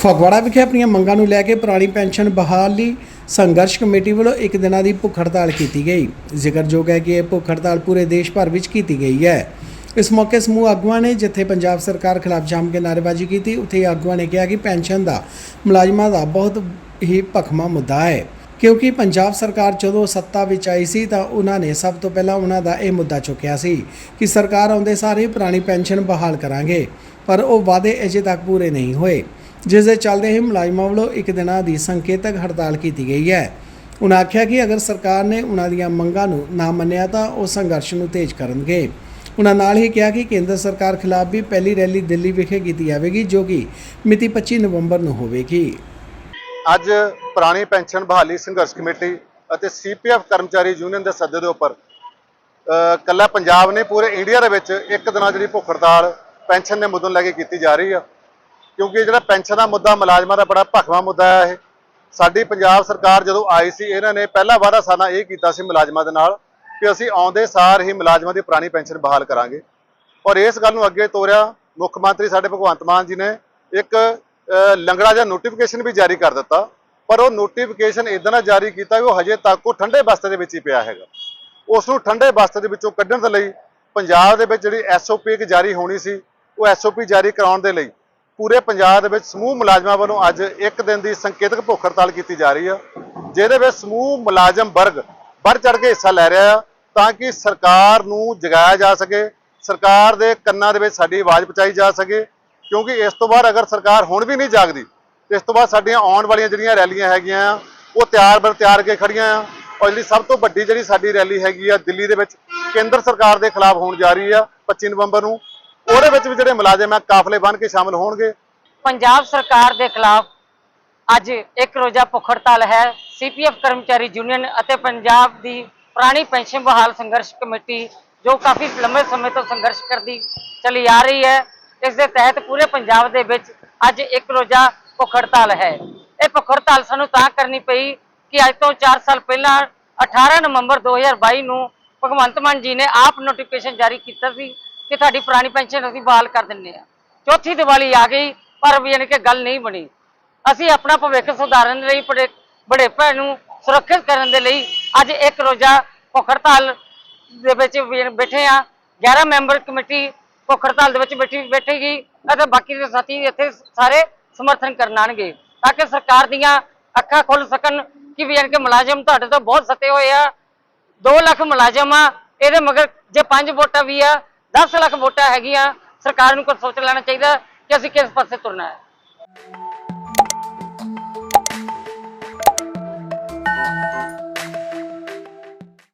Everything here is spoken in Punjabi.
ਫਗਵਾੜਾ ਵਿਖੇ ਆਪਣੀਆਂ ਮੰਗਾਂ ਨੂੰ ਲੈ ਕੇ ਪੁਰਾਣੀ ਪੈਨਸ਼ਨ ਬਹਾਲ ਲਈ ਸੰਘਰਸ਼ ਕਮੇਟੀ ਵੱਲੋਂ ਇੱਕ ਦਿਨਾਂ ਦੀ ਭੁੱਖ ਹੜਤਾਲ ਕੀਤੀ ਗਈ। ਜ਼ਿਕਰਯੋਗ ਹੈ ਕਿ ਇਹ ਭੁੱਖ ਹੜਤਾਲ ਪੂਰੇ ਦੇਸ਼ ਭਰ ਵਿੱਚ ਕੀਤੀ ਗਈ ਹੈ। ਇਸ ਮੌਕੇ ਸਮੂਹ ਆਗੂਆਂ ਨੇ ਜਿੱਥੇ ਪੰਜਾਬ ਸਰਕਾਰ ਖਿਲਾਫ ਜਾਮ ਕੇ ਨਾਅਰੇਬਾਜ਼ੀ ਕੀਤੀ, ਉੱਥੇ ਆਗੂਆਂ ਨੇ ਕਿਹਾ ਕਿ ਪੈਨਸ਼ਨ ਦਾ ਮੁਲਾਜ਼ਮਾਂ ਦਾ ਬਹੁਤ ਹੀ ਭਖਮਾ ਮੁੱਦਾ ਹੈ। ਕਿਉਂਕਿ ਪੰਜਾਬ ਸਰਕਾਰ ਜਦੋਂ ਸੱਤਾ ਵਿੱਚ ਆਈ ਸੀ ਤਾਂ ਉਹਨਾਂ ਨੇ ਸਭ ਤੋਂ ਪਹਿਲਾਂ ਉਹਨਾਂ ਦਾ ਇਹ ਮੁੱਦਾ ਚੁੱਕਿਆ ਸੀ ਕਿ ਸਰਕਾਰ ਆਉਂਦੇ ਸਾਰੇ ਪੁਰਾਣੀ ਪੈਨਸ਼ਨ ਬਹਾਲ ਕਰਾਂਗੇ, ਪਰ ਉਹ ਵਾਅਦੇ ਅਜੇ ਤੱਕ ਪੂਰੇ ਨਹੀਂ ਹੋਏ। ਜਿਸ ਦੇ ਚੱਲਦੇ ਹੀ ਮੁਲਾਜ਼ਮਾਂ ਵੱਲੋਂ ਇੱਕ ਦਿਨਾਂ ਦੀ ਸੰਕੇਤਕ ਹੜਤਾਲ ਕੀਤੀ ਗਈ ਹੈ। ਉਹਨਾਂ ਆਖਿਆ ਕਿ ਅਗਰ ਸਰਕਾਰ ਨੇ ਉਹਨਾਂ ਦੀਆਂ ਮੰਗਾਂ ਨੂੰ ਨਾ ਮੰਨਿਆ ਤਾਂ ਉਹ ਸੰਘਰਸ਼ ਨੂੰ ਤੇਜ਼ ਕਰਨਗੇ। ਉਹਨਾਂ ਨਾਲ ਹੀ ਕਿਹਾ ਕਿ ਕੇਂਦਰ ਸਰਕਾਰ ਖਿਲਾਫ ਵੀ ਪਹਿਲੀ ਰੈਲੀ ਦਿੱਲੀ ਵਿਖੇ ਕੀਤੀ ਜਾਵੇਗੀ, ਜੋ ਕਿ ਮਿਤੀ 25 ਨਵੰਬਰ ਨੂੰ ਹੋਵੇਗੀ। ਅੱਜ ਪੁਰਾਣੀ ਪੈਨਸ਼ਨ ਬਹਾਲੀ ਸੰਘਰਸ਼ ਕਮੇਟੀ ਅਤੇ ਸੀਪੀਐਫ ਕਰਮਚਾਰੀ ਯੂਨੀਅਨ ਦੇ ਸੱਦੇ ਦੇ ਉੱਪਰ ਕੱਲਾ ਪੰਜਾਬ ਨੇ ਪੂਰੇ ਇੰਡੀਆ ਦੇ ਵਿੱਚ ਇੱਕ ਦਿਨਾਂ ਜਿਹੜੀ ਭੁੱਖ ਹੜਤਾਲ ਪੈਨਸ਼ਨ ਦੇ ਮੁੱਦੇ ਲੈ ਕੇ ਕੀਤੀ ਜਾ ਰਹੀ ਆ। ਕਿਉਂਕਿ ਜਿਹੜਾ ਪੈਨਸ਼ਨ ਦਾ ਮੁੱਦਾ, ਮੁਲਾਜ਼ਮਾਂ ਦਾ ਬੜਾ ਭਖਵਾ ਮੁੱਦਾ ਹੈ ਇਹ। ਸਾਡੀ ਪੰਜਾਬ ਸਰਕਾਰ ਜਦੋਂ ਆਈ ਸੀ, ਇਹਨਾਂ ਨੇ ਪਹਿਲਾ ਵਾਅਦਾ ਸਾਡਾ ਇਹ ਕੀਤਾ ਸੀ ਮੁਲਾਜ਼ਮਾਂ ਦੇ ਨਾਲ ਕਿ ਅਸੀਂ ਆਉਂਦੇ ਸਾਰ ਹੀ ਮੁਲਾਜ਼ਮਾਂ ਦੀ ਪੁਰਾਣੀ ਪੈਨਸ਼ਨ ਬਹਾਲ ਕਰਾਂਗੇ। ਔਰ ਇਸ ਗੱਲ ਨੂੰ ਅੱਗੇ ਤੋਰਿਆ ਮੁੱਖ ਮੰਤਰੀ ਸਾਡੇ ਭਗਵੰਤ ਮਾਨ ਜੀ ਨੇ। ਇੱਕ ਲੰਗੜਾ ਜਿਹਾ ਨੋਟੀਫਿਕੇਸ਼ਨ ਵੀ ਜਾਰੀ ਕਰ ਦਿੱਤਾ। ਪਰ ਉਹ ਨੋਟੀਫਿਕੇਸ਼ਨ ਇਦਾਂ ਦਾ ਜਾਰੀ ਕੀਤਾ ਕਿ ਉਹ ਹਜੇ ਤੱਕ ਉਹ ਠੰਡੇ ਬਸਤੇ ਦੇ ਵਿੱਚ ਹੀ ਪਿਆ ਹੈਗਾ। ਉਸ ਨੂੰ ਠੰਡੇ ਬਸਤੇ ਦੇ ਵਿੱਚੋਂ ਕੱਢਣ ਦੇ ਲਈ ਪੰਜਾਬ ਦੇ ਵਿੱਚ ਜਿਹੜੀ ਐਸਓਪੀ ਇੱਕ ਜਾਰੀ ਹੋਣੀ ਸੀ, ਉਹ ਐਸਓਪੀ ਜਾਰੀ ਕਰਾਉਣ ਦੇ ਲਈ ਪੂਰੇ ਪੰਜਾਬ ਦੇ ਵਿੱਚ ਸਮੂਹ ਮੁਲਾਜ਼ਮਾਂ ਵੱਲੋਂ ਅੱਜ ਇੱਕ ਦਿਨ ਦੀ ਸੰਕੇਤਕ ਭੁੱਖ ਹੜਤਾਲ ਕੀਤੀ ਜਾ ਰਹੀ ਆ, ਜਿਹਦੇ ਵਿੱਚ ਸਮੂਹ ਮੁਲਾਜ਼ਮ ਵਰਗ ਵੱਧ ਚੜ ਕੇ ਹਿੱਸਾ ਲੈ ਰਿਹਾ ਆ, ਤਾਂ ਕਿ ਸਰਕਾਰ ਨੂੰ ਜਗਾਇਆ ਜਾ ਸਕੇ, ਸਰਕਾਰ ਦੇ ਕੰਨਾਂ ਦੇ ਵਿੱਚ ਸਾਡੀ ਆਵਾਜ਼ ਪਹੁੰਚਾਈ ਜਾ ਸਕੇ, ਕਿਉਂਕਿ ਇਸ ਤੋਂ ਬਾਅਦ ਅਗਰ ਸਰਕਾਰ ਹੁਣ ਵੀ ਨਹੀਂ ਜਾਗਦੀ ਇਸ ਤੋਂ ਬਾਅਦ ਸਾਡੀਆਂ ਆਉਣ ਵਾਲੀਆਂ ਜਿਹੜੀਆਂ ਰੈਲੀਆਂ ਹੈਗੀਆਂ ਆ, ਉਹ ਤਿਆਰ ਬਰ ਤਿਆਰ ਕੇ ਖੜੀਆਂ ਆ, ਔਰ ਜਿਹੜੀ ਸਭ ਤੋਂ ਵੱਡੀ ਜਿਹੜੀ ਸਾਡੀ ਰੈਲੀ ਹੈਗੀ ਆ, ਦਿੱਲੀ ਦੇ ਵਿੱਚ ਕੇਂਦਰ ਸਰਕਾਰ ਦੇ ਖਿਲਾਫ ਹੋਣ ਜਾ ਰਹੀ ਆ 25 ਨਵੰਬਰ ਨੂੰ ਉਹਦੇ ਵਿੱਚ ਵੀ ਜਿਹੜੇ ਮੁਲਾਜ਼ਮ ਆ, ਕਾਫਲੇ ਬਣ ਕੇ ਸ਼ਾਮਲ ਹੋਣਗੇ। ਪੰਜਾਬ ਸਰਕਾਰ ਦੇ ਖਿਲਾਫ ਅੱਜ ਇੱਕ ਰੋਜ਼ਾ ਭੁੱਖ ਹੜਤਾਲ ਹੈ। ਸੀਪੀਐਫ ਕਰਮਚਾਰੀ ਯੂਨੀਅਨ ਅਤੇ ਪੰਜਾਬ ਦੀ ਪੁਰਾਣੀ ਪੈਨਸ਼ਨ ਬਹਾਲ ਸੰਘਰਸ਼ ਕਮੇਟੀ, ਜੋ ਕਾਫੀ ਲੰਬੇ ਸਮੇਂ ਤੋਂ ਸੰਘਰਸ਼ ਕਰਦੀ ਚਲੀ ਆ ਰਹੀ ਹੈ। ਇਸ ਦੇ ਤਹਿਤ ਪੂਰੇ ਪੰਜਾਬ ਦੇ ਵਿੱਚ ਅੱਜ ਇੱਕ ਰੋਜ਼ਾ ਭੁੱਖ ਹੜਤਾਲ ਹੈ। ਇਹ ਭੁੱਖ ਹੜਤਾਲ ਸਾਨੂੰ ਤਾਂ ਕਰਨੀ ਪਈ ਕਿ ਅੱਜ ਤੋਂ 4 ਸਾਲ ਪਹਿਲਾਂ 18 ਨਵੰਬਰ 2022 ਨੂੰ ਭਗਵੰਤ ਮਾਨ ਜੀ ਨੇ ਆਪ ਨੋਟੀਫਿਕੇਸ਼ਨ ਜਾਰੀ ਕੀਤਾ ਸੀ। ਕਿ ਤੁਹਾਡੀ ਪੁਰਾਣੀ ਪੈਨਸ਼ਨ ਅਸੀਂ ਬਹਾਲ ਕਰ ਦਿੰਨੇ ਆ ਚੌਥੀ ਦੀਵਾਲੀ ਆ ਗਈ, ਪਰ ਵੀ ਯਾਨੀ ਕਿ ਗੱਲ ਨਹੀਂ ਬਣੀ। ਅਸੀਂ ਆਪਣਾ ਭਵਿੱਖ ਸੁਧਾਰਨ ਲਈ ਬੜੇ ਬੜੇਪੇ ਨੂੰ ਸੁਰੱਖਿਅਤ ਕਰਨ ਦੇ ਲਈ ਅੱਜ ਇੱਕ ਰੋਜ਼ਾ ਭੁੱਖ ਹੜਤਾਲ ਦੇ ਵਿੱਚ ਬੈਠੇ ਆ 11 ਮੈਂਬਰ ਕਮੇਟੀ ਭੁੱਖ ਦੇ ਵਿੱਚ ਬੈਠੀ ਬੈਠੇਗੀ ਅਤੇ ਬਾਕੀ ਦੇ ਸਾਥੀ ਇੱਥੇ ਸਾਰੇ ਸਮਰਥਨ ਕਰਨ ਆਣਗੇ ਤਾਂ ਕਿ ਸਰਕਾਰ ਦੀਆਂ ਅੱਖਾਂ ਖੁੱਲ ਸਕਣ ਕਿ ਵੀ ਯਾਨੀ ਕਿ ਮੁਲਾਜ਼ਮ ਤੁਹਾਡੇ ਤੋਂ ਬਹੁਤ ਸਤੇ ਹੋਏ ਆ। 2 ਲੱਖ ਮੁਲਾਜ਼ਮ ਆ, ਇਹਦੇ ਮਗਰ ਜੇ 5 ਵੋਟਾਂ ਵੀ ਆ 10 ਲੱਖ ਵੋਟਾਂ ਹੈਗੀਆਂ, ਸਰਕਾਰ ਨੂੰ ਕੁਝ ਸੋਚ ਲੈਣਾ ਚਾਹੀਦਾ ਕਿ ਅਸੀਂ ਕਿਸ ਪਾਸੇ ਤੁਰਨਾ ਹੈ।